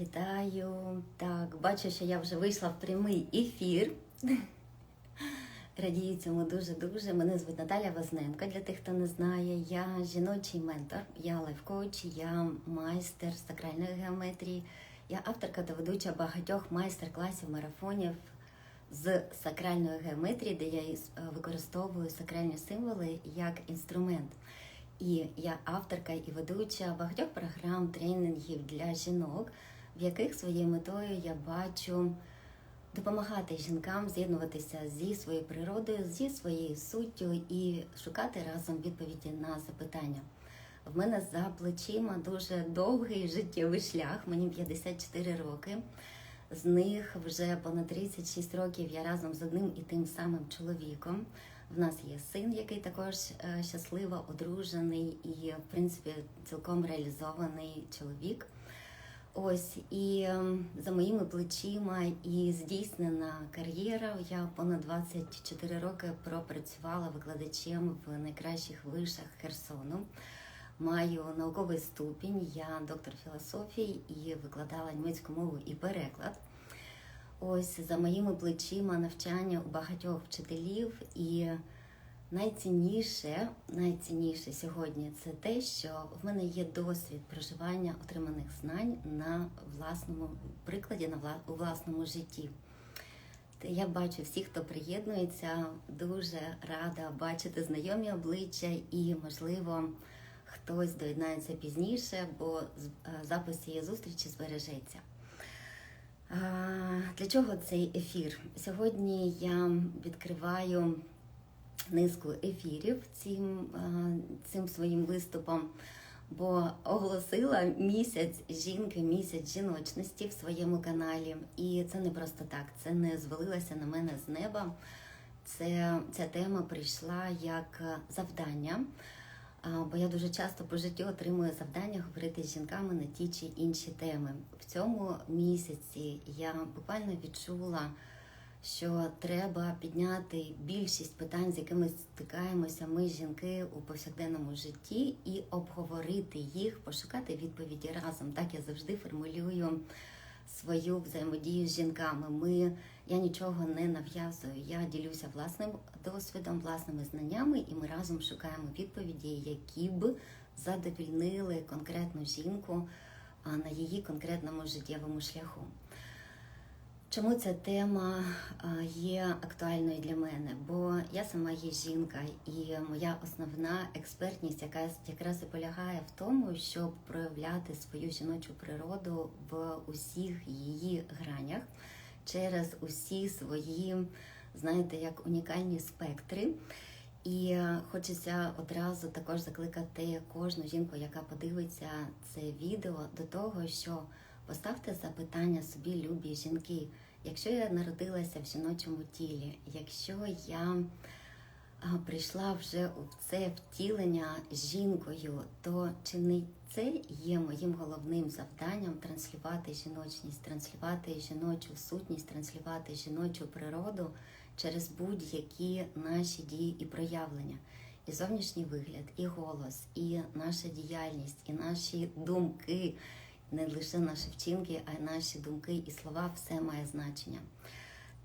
Вітаю. Так, бачу, що я вже вийшла в прямий ефір. Радію цьому дуже-дуже. Мене звуть Наталя Возненко, для тих, хто не знає. Я жіночий ментор, я лайфкоуч, я майстер сакральної геометрії, я авторка та ведуча багатьох майстер-класів марафонів з сакральної геометрії, де я е, використовую сакральні символи як інструмент. І я авторка і ведуча багатьох програм, тренінгів для жінок, в яких своєю метою я бачу допомагати жінкам з'єднуватися зі своєю природою, зі своєю суттю і шукати разом відповіді на запитання. В мене за плечима дуже довгий життєвий шлях, мені 54 роки. З них вже понад 36 років я разом з одним і тим самим чоловіком. В нас є син, який також е, щасливо одружений і, в принципі, цілком реалізований чоловік. Ось і ем, за моїми плечима і здійснена кар'єра. Я понад 24 роки пропрацювала викладачем в найкращих вишах Херсону. Маю науковий ступінь, я доктор філософії і викладала німецьку мову і переклад. Ось за моїми плечима навчання у багатьох вчителів, і найцінніше, найцінніше сьогодні це те, що в мене є досвід проживання отриманих знань на власному прикладі, на у власному житті. Я бачу всіх, хто приєднується, дуже рада бачити знайомі обличчя і, можливо, хтось доєднається пізніше, бо е, запис цієї зустрічі збережеться. Для чого цей ефір? Сьогодні я відкриваю низку ефірів цим, цим своїм виступом, бо оголосила місяць жінки, місяць жіночності в своєму каналі. І це не просто так, це не звалилося на мене з неба. Це, ця тема прийшла як е, завдання. Бо я дуже часто по життю отримую завдання говорити з жінками на ті чи інші теми. В цьому місяці я буквально відчула, що треба підняти більшість питань, з якими стикаємося ми, жінки, у повсякденному житті, і обговорити їх, пошукати відповіді разом. Так я завжди формулюю свою взаємодію з жінками. Ми я нічого не нав'язую. Я ділюся власним досвідом, власними знаннями, і ми разом шукаємо відповіді, які б задовільнили конкретну жінку на її конкретному життєвому шляху. Чому ця тема є актуальною для мене? Бо я сама є жінка, і моя основна експертність яка якраз і полягає в тому, щоб проявляти свою жіночу природу в усіх її гранях через усі свої, знаєте, як унікальні спектри. І хочеться одразу також закликати кожну жінку, яка подивиться це відео, до того, що поставте запитання собі, любі жінки. Якщо я народилася в жіночому тілі, якщо я прийшла вже в це втілення жінкою, то чи не це є моїм головним завданням транслювати жіночність, транслювати жіночу сутність, транслювати жіночу природу через будь-які наші дії і проявлення. І зовнішній вигляд, і голос, і наша діяльність, і наші думки, не лише наші вчинки, а й наші думки і слова все має значення.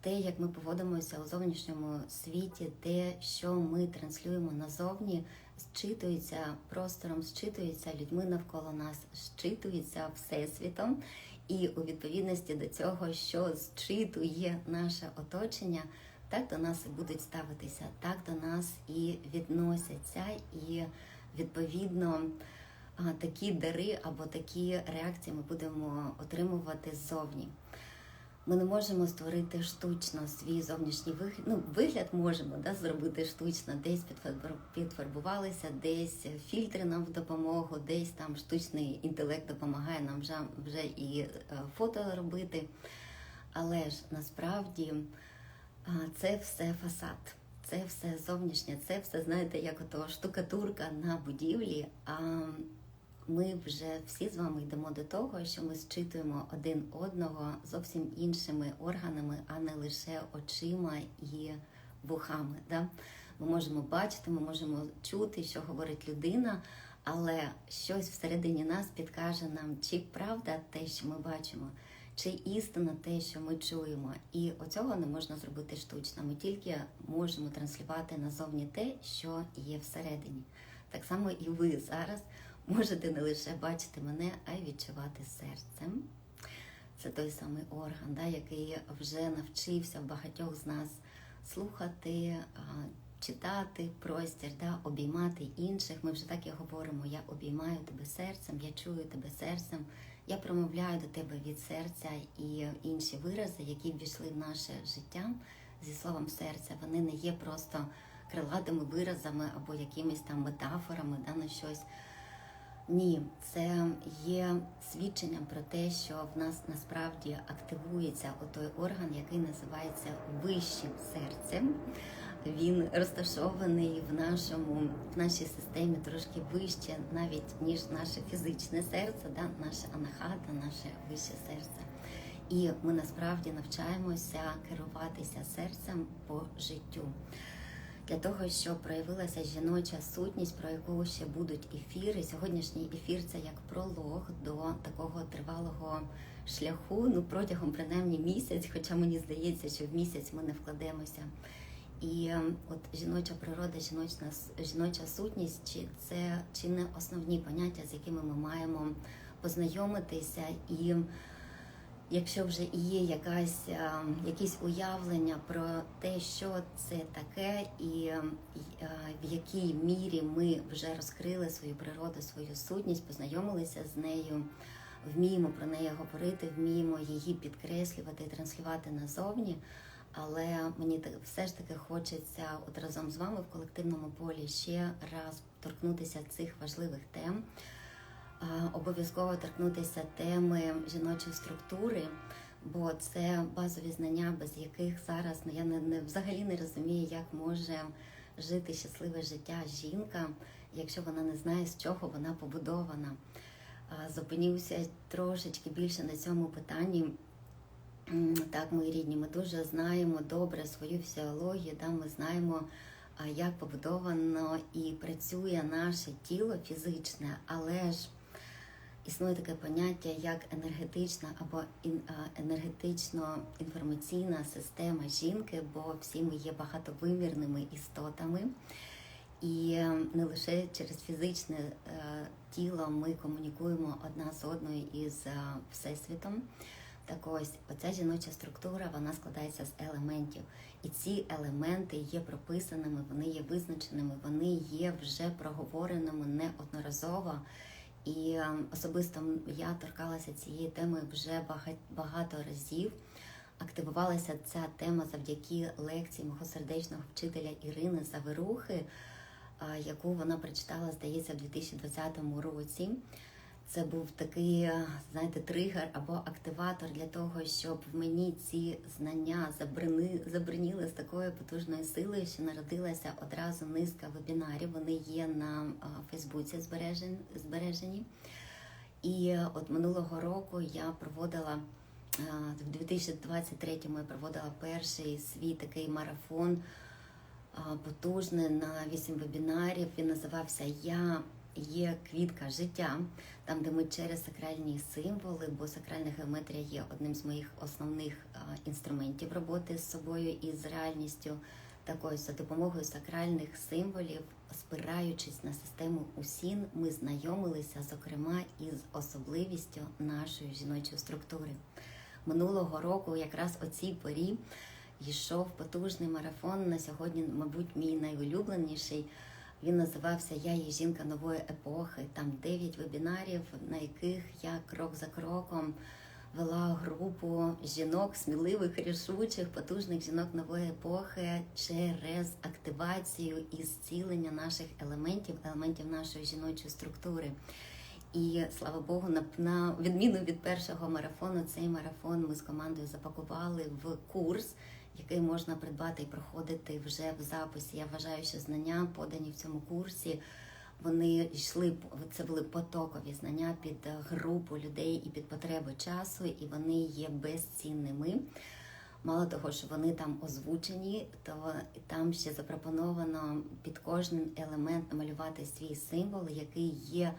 Те, як ми поводимося у зовнішньому світі, те, що ми транслюємо назовні, зчитується простором, зчитується людьми навколо нас, зчитується всесвітом, і у відповідності до цього, що зчитує наше оточення, так до нас і будуть ставитися, так до нас і відносяться, і відповідно такі дари або такі реакції ми будемо отримувати ззовні. Ми не можемо створити штучно свій зовнішній вигляд. Ну, вигляд можемо да, зробити штучно, десь підфарбувалися, десь фільтри нам в допомогу, десь там штучний інтелект допомагає нам вже, вже і е, фото робити. Але ж насправді це все фасад, це все зовнішнє, це все, знаєте, як ото штукатурка на будівлі. А ми вже всі з вами йдемо до того, що ми зчитуємо один одного зовсім іншими органами, а не лише очима і вухами. Да? Ми можемо бачити, ми можемо чути, що говорить людина, Але щось всередині нас підкаже нам, чи правда те, що ми бачимо, чи істина те, що ми чуємо. І оцього не можна зробити штучно. Ми тільки можемо транслювати назовні те, що є всередині. Так само і ви зараз можете не лише бачити мене, а й відчувати серцем. Це той самий орган, да, який вже навчився в багатьох з нас слухати, читати простір, да, обіймати інших. Ми вже так і говоримо: я обіймаю тебе серцем, я чую тебе серцем, я промовляю до тебе від серця і інші вирази, які ввійшли в наше життя зі словом серця. Вони не є просто крилатими виразами або якимись там метафорами да, на щось. Ні, це є свідченням про те, що в нас насправді активується той орган, який називається вищим серцем. Він розташований в нашому в нашій системі трошки вище, навіть ніж наше фізичне серце, да, наше анахата, наше вище серце. І ми насправді навчаємося керуватися серцем по життю для того, щоб проявилася жіноча сутність, про яку ще будуть ефіри. Сьогоднішній ефір це як пролог до такого тривалого шляху, ну протягом принаймні місяць, хоча мені здається, що в місяць ми не вкладемося. І ем, от жіноча природа, жіночна жіноча сутність, чи це чи не основні поняття, з якими ми маємо познайомитися і якщо вже є якась, е, якісь уявлення про те, що це таке, і е, в якій мірі ми вже розкрили свою природу, свою сутність, познайомилися з нею, вміємо про неї говорити, вміємо її підкреслювати і транслювати назовні. Але мені все ж таки хочеться от разом з вами в колективному полі ще раз торкнутися цих важливих тем обов'язково торкнутися теми жіночої структури, бо це базові знання, без яких зараз ну, я не, не взагалі не розумію, як може жити щасливе життя жінка, якщо вона не знає, з чого вона побудована. Зупинюся трошечки більше на цьому питанні. Так, мої рідні, ми дуже знаємо добре свою фізіологію, да, ми знаємо, як побудовано і працює наше тіло фізичне, але ж існує таке поняття як енергетична або енергетично-інформаційна система жінки, бо всі ми є багатовимірними істотами. І е, не лише через фізичне е, тіло ми комунікуємо одна з одною із е, всесвітом. Так ось оця жіноча структура вона складається з елементів. І ці елементи є прописаними, вони є визначеними, вони є вже проговореними неодноразово. І ем, особисто я торкалася цієї теми вже багато разів. Активувалася ця тема завдяки лекції мого сердечного вчителя Ірини Заверухи, яку вона прочитала, здається, в 2020 році. Це був такий, знаєте, тригер або активатор для того, щоб в мені ці знання забрини, забриніли з такою потужною силою, що народилася одразу низка вебінарів. Вони є на Фейсбуці збережені. І от минулого року я проводила в 2023-му я проводила перший свій такий марафон потужний на вісім вебінарів. Він називався Я є квітка життя, там, де ми через сакральні символи, бо сакральна геометрія є одним з моїх основних інструментів роботи з собою і з реальністю. Такою за допомогою сакральних символів, спираючись на систему усін, ми знайомилися, зокрема, із особливістю нашої жіночої структури. Минулого року, якраз о цій порі, йшов потужний марафон на сьогодні, мабуть, мій найулюбленіший. Він називався Я є жінка нової епохи. Там дев'ять вебінарів, на яких я крок за кроком вела групу жінок, сміливих, рішучих, потужних жінок нової епохи через активацію і зцілення наших елементів, елементів нашої жіночої структури. І слава Богу, на, відміну від першого марафону, цей марафон ми з командою запакували в курс який можна придбати і проходити вже в записі. Я вважаю, що знання подані в цьому курсі. Вони йшли це були потокові знання під групу людей і під потреби часу, і вони є безцінними. Мало того, що вони там озвучені, то там ще запропоновано під кожен елемент намалювати свій символ, який є,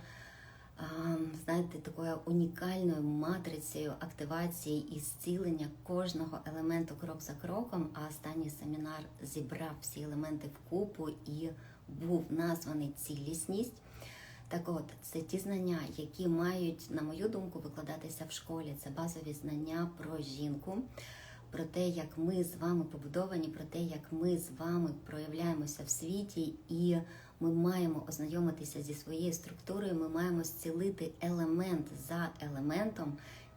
знаєте, такою унікальною матрицею активації і зцілення кожного елементу крок за кроком. А останній семінар зібрав всі елементи вкупу і був названий цілісність. Так от, це ті знання, які мають, на мою думку, викладатися в школі. Це базові знання про жінку, про те, як ми з вами побудовані, про те, як ми з вами проявляємося в світі, і ми маємо ознайомитися зі своєю структурою. Ми маємо зцілити елемент за елементом.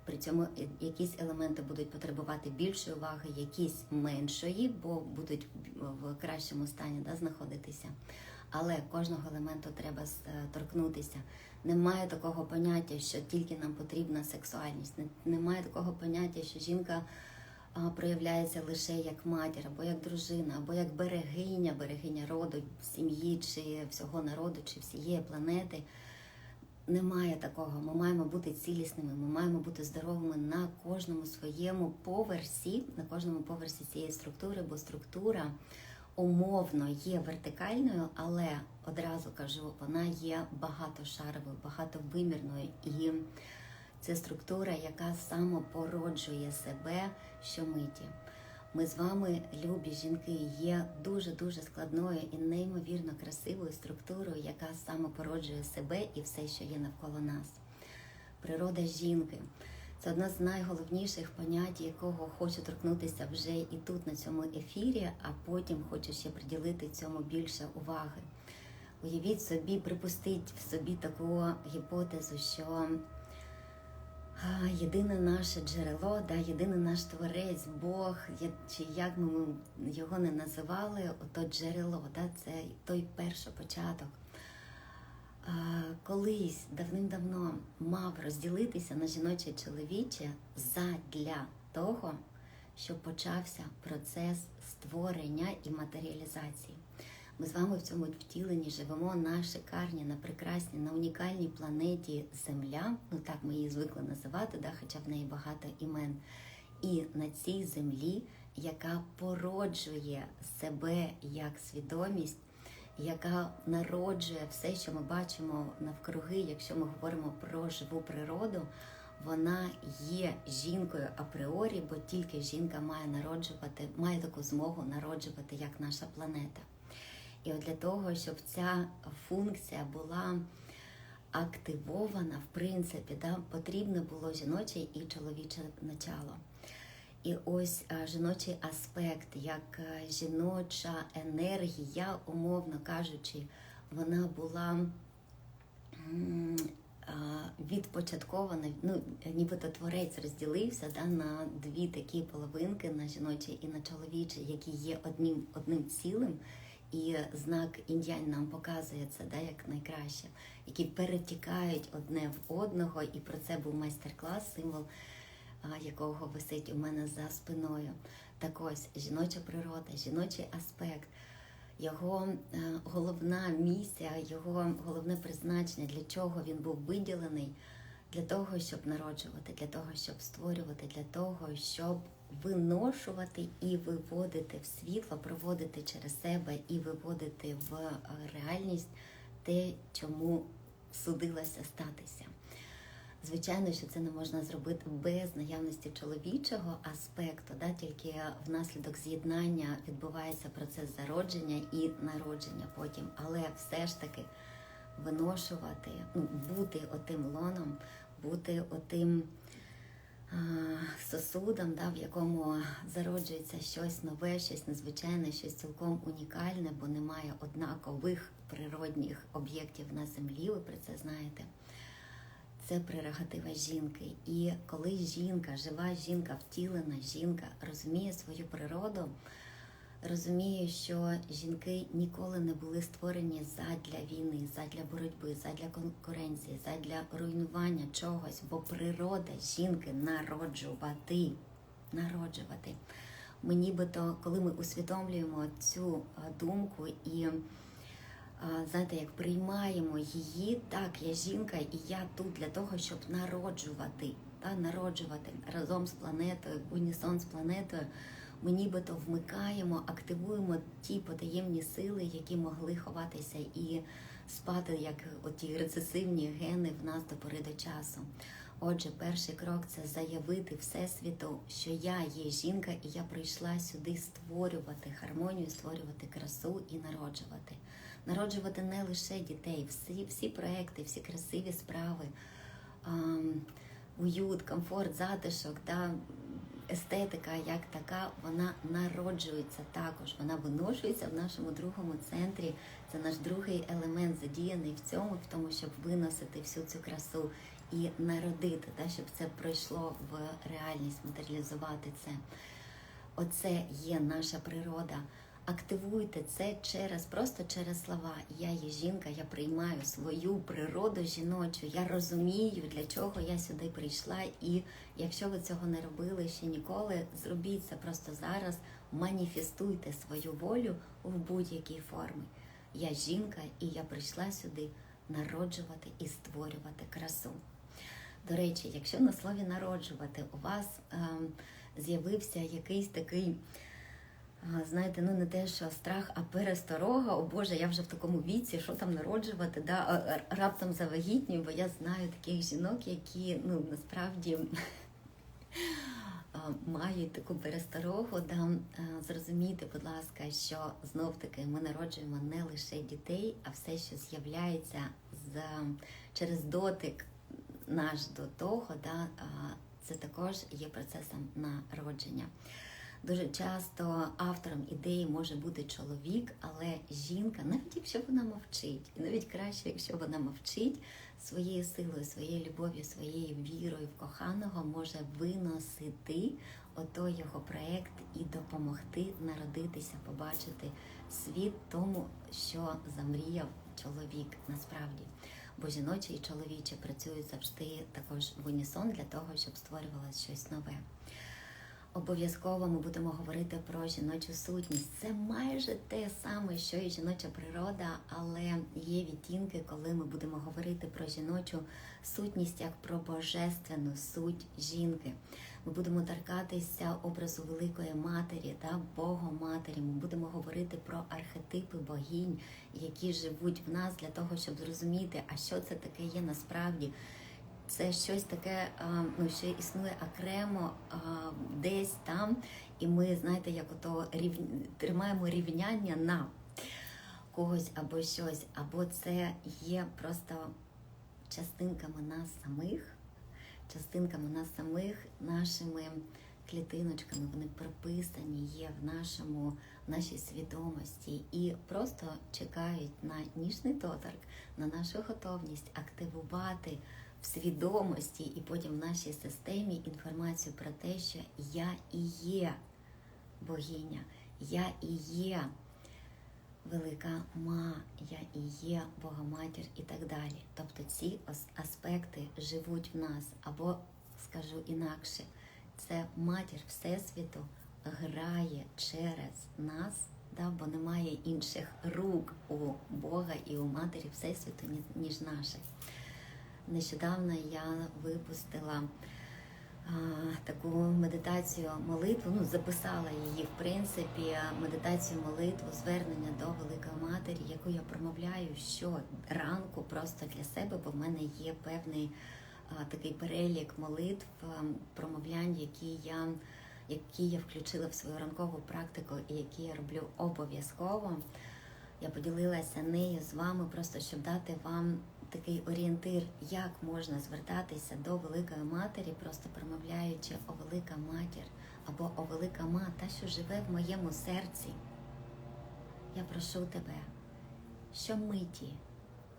При цьому якісь елементи будуть потребувати більшої уваги, якісь меншої, бо будуть в кращому стані да, знаходитися. Але кожного елементу треба е, торкнутися. Немає такого поняття, що тільки нам потрібна сексуальність. Немає такого поняття, що жінка проявляється лише як матір, або як дружина, або як берегиня, берегиня роду, сім'ї, чи всього народу, чи всієї планети. Немає такого. Ми маємо бути цілісними, ми маємо бути здоровими на кожному своєму поверсі, на кожному поверсі цієї структури, бо структура умовно є вертикальною, але одразу кажу, вона є багатошаровою, багатовимірною. І це структура, яка самопороджує себе щомиті. Ми з вами, любі жінки, є дуже-дуже складною і неймовірно красивою структурою, яка самопороджує себе і все, що є навколо нас. Природа жінки. Це одне з найголовніших понять, якого хочу торкнутися вже і тут, на цьому ефірі, а потім хочу ще приділити цьому більше уваги. Уявіть собі, припустіть в собі таку гіпотезу, що єдине наше джерело, да, єдиний наш творець, Бог, чи як ми його не називали, ото джерело, да, це той першопочаток колись давним-давно мав розділитися на жіноче і чоловіче задля того, щоб почався процес створення і матеріалізації. Ми з вами в цьому втіленні живемо на шикарній, на прекрасній, на унікальній планеті Земля. Ну так ми її звикли називати, да, хоча в неї багато імен. І на цій землі, яка породжує себе як свідомість яка народжує все, що ми бачимо навкруги, якщо ми говоримо про живу природу, вона є жінкою апріорі, бо тільки жінка має народжувати, має таку змогу народжувати, як наша планета. І от для того, щоб ця функція була активована, в принципі, да, потрібно було жіноче і чоловіче начало. І ось е, жіночий аспект, як е, жіноча енергія, умовно кажучи, вона була відпочаткована, ну, нібито творець розділився да, на дві такі половинки на жіноче і на чоловіче, які є одним одним цілим. І знак індіань нам показує це да, як найкраще, які перетікають одне в одного, і про це був майстер-клас, символ якого висить у мене за спиною. Так ось жіноча природа, жіночий аспект, його е, головна місія, його головне призначення, для чого він був виділений, для того, щоб народжувати, для того, щоб створювати, для того, щоб виношувати і виводити в світло, проводити через себе і виводити в е, реальність те, чому судилося статися. Звичайно, що це не можна зробити без наявності чоловічого аспекту, да, тільки внаслідок з'єднання відбувається процес зародження і народження потім. Але все ж таки виношувати, ну, бути отим лоном, бути отим сосудом, да, в якому зароджується щось нове, щось незвичайне, щось цілком унікальне, бо немає однакових природних об'єктів на землі. Ви про це знаєте це прерогатива жінки. І коли жінка, жива жінка, втілена жінка розуміє свою природу, розуміє, що жінки ніколи не були створені задля війни, задля боротьби, задля конкуренції, задля руйнування чогось, бо природа жінки народжувати. народжувати. Ми нібито, коли ми усвідомлюємо цю думку і знаєте, як приймаємо її, так, я жінка, і я тут для того, щоб народжувати. та народжувати разом з планетою, унісон з планетою. Ми нібито вмикаємо, активуємо ті потаємні сили, які могли ховатися і спати, як оті рецесивні гени в нас до пори до часу. Отже, перший крок це заявити Всесвіту, що я є жінка, і я прийшла сюди створювати гармонію, створювати красу і народжувати. Народжувати не лише дітей, всі, всі проекти, всі красиві справи, ам, уют, комфорт, затишок, да, естетика як така, вона народжується також. Вона виношується в нашому другому центрі. Це наш другий елемент задіяний в цьому, в тому, щоб виносити всю цю красу і народити, та, щоб це пройшло в реальність, матеріалізувати це. Оце є наша природа. Активуйте це через просто через слова. Я є жінка, я приймаю свою природу жіночу. Я розумію, для чого я сюди прийшла. І якщо ви цього не робили ще ніколи, зробіть це просто зараз. Маніфестуйте свою волю в будь-якій формі. Я жінка, і я прийшла сюди народжувати і створювати красу. До речі, якщо на слові народжувати у вас ем, з'явився якийсь такий, знаєте, ну не те, що страх, а пересторога, о Боже, я вже в такому віці, що там народжувати, да? раптом завагітнюю, бо я знаю таких жінок, які ну насправді мають таку пересторогу, да? А, зрозумійте, будь ласка, що знов таки ми народжуємо не лише дітей, а все, що з'являється з через дотик наш до того, да, це також є процесом народження. Дуже часто автором ідеї може бути чоловік, але жінка, навіть якщо вона мовчить, і навіть краще, якщо вона мовчить, своєю силою, своєю любов'ю, своєю вірою в коханого може виносити отой його проект і допомогти народитися, побачити світ тому, що замріяв чоловік насправді. Бо жіноче і чоловіче працюють завжди також в унісон для того, щоб створювалося щось нове. Обов'язково ми будемо говорити про жіночу сутність. Це майже те саме, що і жіноча природа, але є відтінки, коли ми будемо говорити про жіночу сутність як про божественну суть жінки. Ми будемо торкатися образу великої матері та Богоматері. Ми будемо говорити про архетипи богінь, які живуть в нас для того, щоб зрозуміти, а що це таке є насправді. Це щось таке, ну що існує окремо десь там, і ми, знаєте, як ото рів... тримаємо рівняння на когось або щось, або це є просто частинками нас самих, частинками нас самих, нашими клітиночками, вони прописані є в нашому в нашій свідомості і просто чекають на ніжний доторк, на нашу готовність активувати в свідомості і потім в нашій системі інформацію про те, що я і є богиня, я і є велика ма, я і є Богоматір і так далі. Тобто ці аспекти живуть в нас, або скажу інакше, це матір Всесвіту грає через нас. Да, бо немає інших рук у Бога і у Матері Всесвіту, ніж наших. Нещодавно я випустила а, таку медитацію молитву, ну записала її, в принципі, медитацію молитву, звернення до Великої Матері, яку я промовляю щоранку просто для себе, бо в мене є певний а, такий перелік молитв, промовлянь, які я, які я включила в свою ранкову практику і які я роблю обов'язково. Я поділилася нею з вами, просто щоб дати вам такий орієнтир, як можна звертатися до Великої Матері, просто промовляючи о Велика Матір або о Велика Ма, та, що живе в моєму серці. Я прошу тебе, що миті,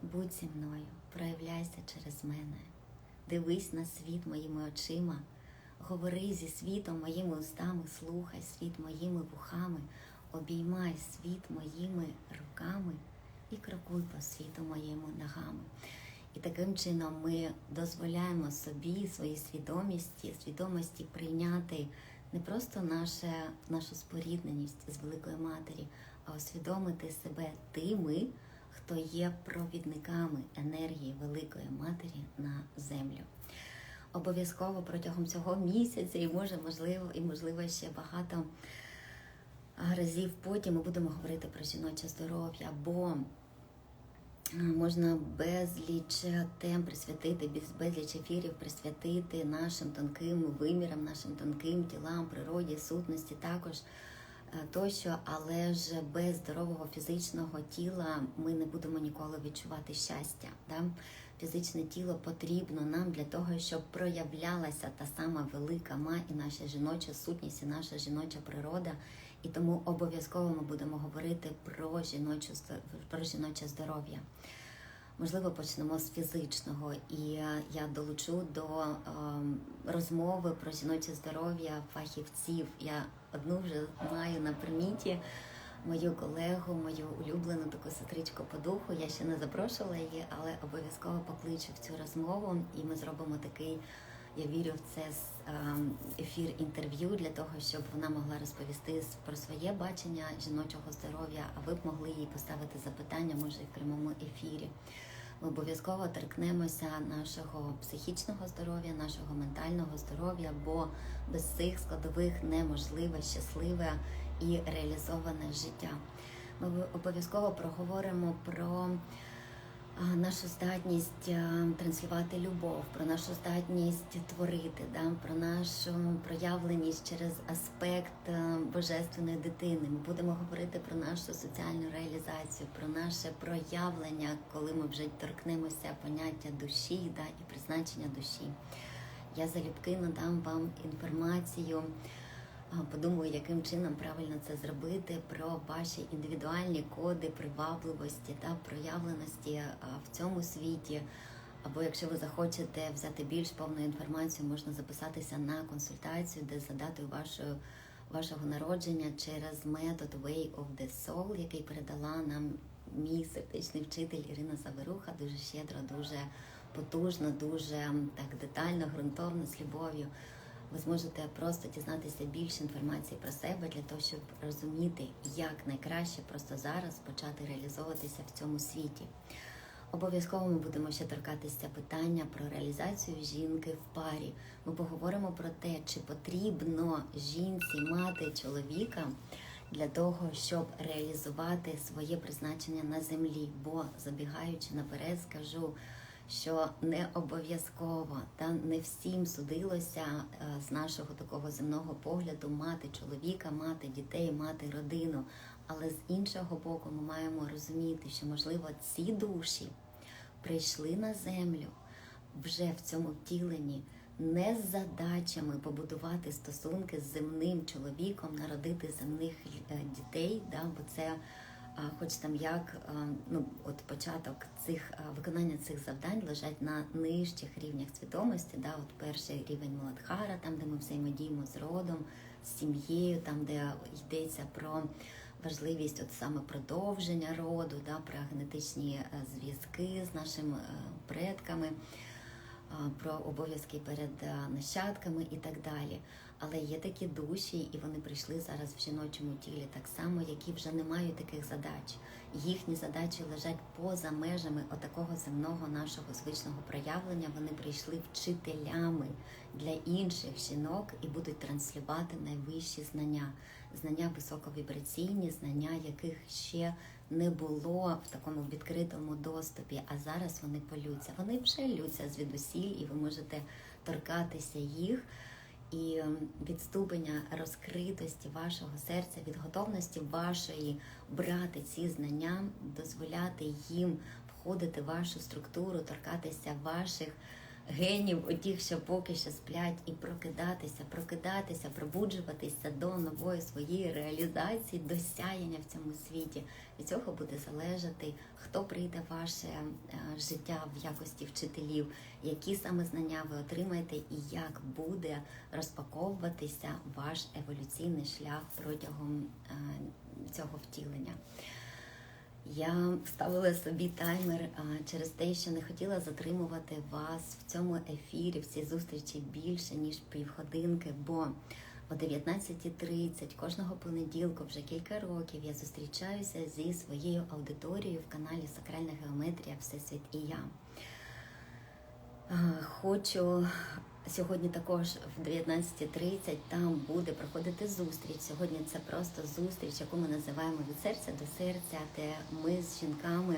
будь зі мною, проявляйся через мене, дивись на світ моїми очима, говори зі світом моїми устами, слухай світ моїми вухами, обіймай світ моїми руками і крокуй по світу моєму ногами. І таким чином ми дозволяємо собі, своїй свідомості, свідомості прийняти не просто наше, нашу спорідненість з Великою Матері, а усвідомити себе тими, хто є провідниками енергії Великої Матері на землю. обов'язково протягом цього місяця, і може, можливо, і можливо ще багато разів потім ми будемо говорити про жіноче здоров'я, бо можна безліч тем присвятити, безліч ефірів присвятити нашим тонким вимірам, нашим тонким тілам, природі, сутності також е, тощо, але ж без здорового фізичного тіла ми не будемо ніколи відчувати щастя. Да? Фізичне тіло потрібно нам для того, щоб проявлялася та сама велика ма і наша жіноча сутність, і наша жіноча природа. І тому обов'язково ми будемо говорити про жіночу зд- про жіноче здоров'я. Можливо, почнемо з фізичного, і я долучу до ем, розмови про жіноче здоров'я фахівців. Я одну вже маю на приміті мою колегу, мою улюблену таку сестричку по духу. Я ще не запрошувала її, але обов'язково покличу в цю розмову, і ми зробимо такий. Я вірю в це с- ем, ефір інтерв'ю для того, щоб вона могла розповісти про своє бачення жіночого здоров'я, а ви б могли їй поставити запитання, може, і в прямому ефірі. Ми обов'язково торкнемося нашого психічного здоров'я, нашого ментального здоров'я, бо без цих складових неможливе щасливе і реалізоване життя. Ми обов'язково проговоримо про нашу здатність транслювати любов, про нашу здатність творити, да, про нашу проявленість через аспект божественної дитини. Ми будемо говорити про нашу соціальну реалізацію, про наше проявлення, коли ми вже торкнемося поняття душі да, і призначення душі. Я залюбки надам вам інформацію. Подумаю, яким чином правильно це зробити про ваші індивідуальні коди привабливості та проявленості в цьому світі. Або якщо ви захочете взяти більш повну інформацію, можна записатися на консультацію, де за датою вашої, вашого народження через метод Way of the Soul, який передала нам мій сердечний вчитель Ірина Заверуха, дуже щедро, дуже потужно, дуже так детально, ґрунтовно, з любов'ю. Ви зможете просто дізнатися більше інформації про себе для того, щоб розуміти, як найкраще просто зараз почати реалізовуватися в цьому світі. Обов'язково ми будемо ще торкатися питання про реалізацію жінки в парі. Ми поговоримо про те, чи потрібно жінці мати чоловіка для того, щоб реалізувати своє призначення на землі. Бо забігаючи наперед, скажу, що не обов'язково та не всім судилося е, з нашого такого земного погляду мати чоловіка, мати дітей, мати родину. Але з іншого боку, ми маємо розуміти, що можливо ці душі прийшли на землю вже в цьому втіленні не з задачами побудувати стосунки з земним чоловіком, народити земних е, дітей, да, бо це хоч там як ну от початок цих виконання цих завдань лежать на нижчих рівнях свідомості. Да, от перший рівень Муладхара, там де ми взаємодіємо з родом, з сім'єю, там де йдеться про важливість от саме продовження роду, да, про генетичні е, зв'язки з нашими е, предками, про обов'язки перед е, нащадками і так далі. Але є такі душі, і вони прийшли зараз в жіночому тілі, так само, які вже не мають таких задач. Їхні задачі лежать поза межами отакого земного нашого звичного проявлення. Вони прийшли вчителями для інших жінок і будуть транслювати найвищі знання, знання високовібраційні, знання, яких ще не було в такому відкритому доступі. А зараз вони полються. Вони вже лються звідусіль, і ви можете торкатися їх і ем, від ступеня розкритості вашого серця, від готовності вашої брати ці знання, дозволяти їм входити в вашу структуру, торкатися ваших генів, отіх, що поки що сплять, і прокидатися, прокидатися, пробуджуватися до нової своєї реалізації, до сяяння в цьому світі. Від цього буде залежати, хто прийде в ваше е, життя в якості вчителів, які саме знання ви отримаєте, і як буде розпаковуватися ваш еволюційний шлях протягом е, цього втілення. Я вставила собі таймер через те, що не хотіла затримувати вас в цьому ефірі, в цій зустрічі більше ніж півгодинки, бо о 19.30 кожного понеділку вже кілька років я зустрічаюся зі своєю аудиторією в каналі Сакральна Геометрія Всесвіт і я. Хочу сьогодні також в 19.30 там буде проходити зустріч. Сьогодні це просто зустріч, яку ми називаємо від серця до серця, де ми з жінками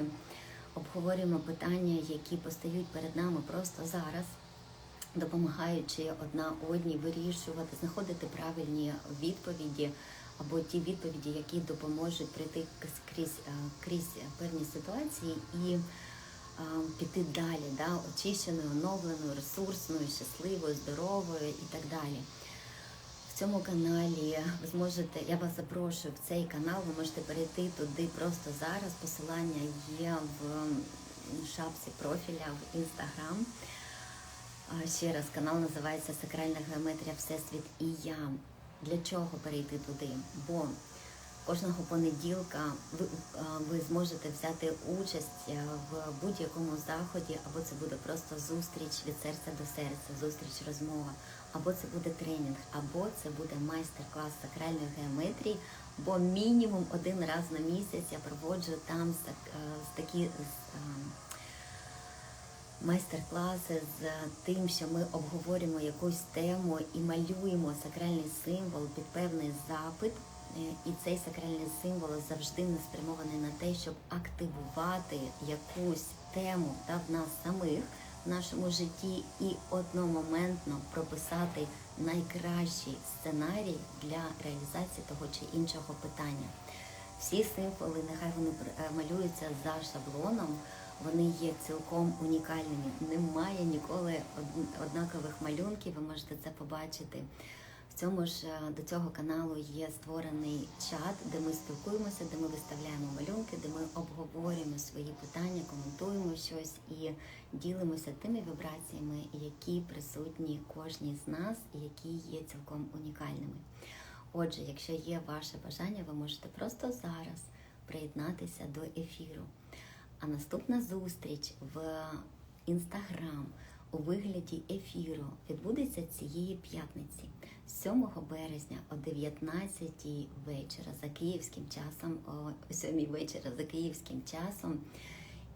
обговорюємо питання, які постають перед нами просто зараз, допомагаючи одна одній вирішувати, знаходити правильні відповіді або ті відповіді, які допоможуть прийти крізь, е, крізь певні ситуації і піти далі, да, очищеною, оновленою, ресурсною, щасливою, здоровою і так далі. В цьому каналі ви зможете, я вас запрошую в цей канал, ви можете перейти туди просто зараз. Посилання є в шапці профіля в інстаграм. Ще раз канал називається Сакральна геометрія Всесвіт і я. Для чого перейти туди? Бо кожного понеділка ви, ви зможете взяти участь в будь-якому заході, або це буде просто зустріч від серця до серця, зустріч розмова, або це буде тренінг, або це буде майстер-клас сакральної геометрії. Бо мінімум один раз на місяць я проводжу там з такі майстер-класи з тим, що ми обговорюємо якусь тему і малюємо сакральний символ під певний запит. Е, І цей сакральний символ завжди не спрямований на те, щоб активувати якусь тему та в нас самих в нашому житті і одномоментно прописати найкращий сценарій для реалізації того чи іншого питання. Всі символи, нехай вони е, малюються за шаблоном, вони є цілком унікальними. Немає ніколи однакових малюнків, ви можете це побачити. Цьому ж е, до цього каналу є створений чат, де ми спілкуємося, де ми виставляємо малюнки, де ми обговорюємо свої питання, коментуємо щось і ділимося тими вібраціями, які присутні кожній з нас і які є цілком унікальними. Отже, якщо є ваше бажання, ви можете просто зараз приєднатися до ефіру. А наступна зустріч в інстаграм у вигляді ефіру відбудеться цієї п'ятниці, 7 березня о 19 вечора за київським часом, о 7 вечора за київським часом.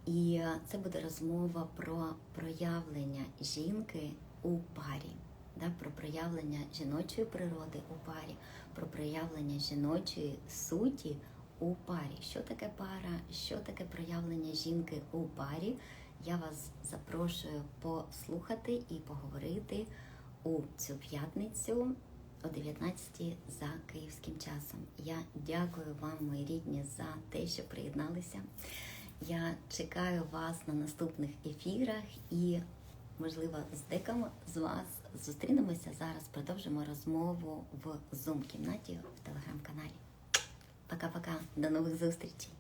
І це буде розмова про проявлення жінки у парі, да, про проявлення жіночої природи у парі, про проявлення жіночої суті у парі. Що таке пара, що таке проявлення жінки у парі? Я вас запрошую послухати і поговорити у цю п'ятницю о 19 за київським часом. Я дякую вам, мої рідні, за те, що приєдналися. Я чекаю вас на наступних ефірах і, можливо, з декому з вас зустрінемося зараз. Продовжимо розмову в Zoom-кімнаті в телеграм-каналі. Пока-пока, до нових зустрічей!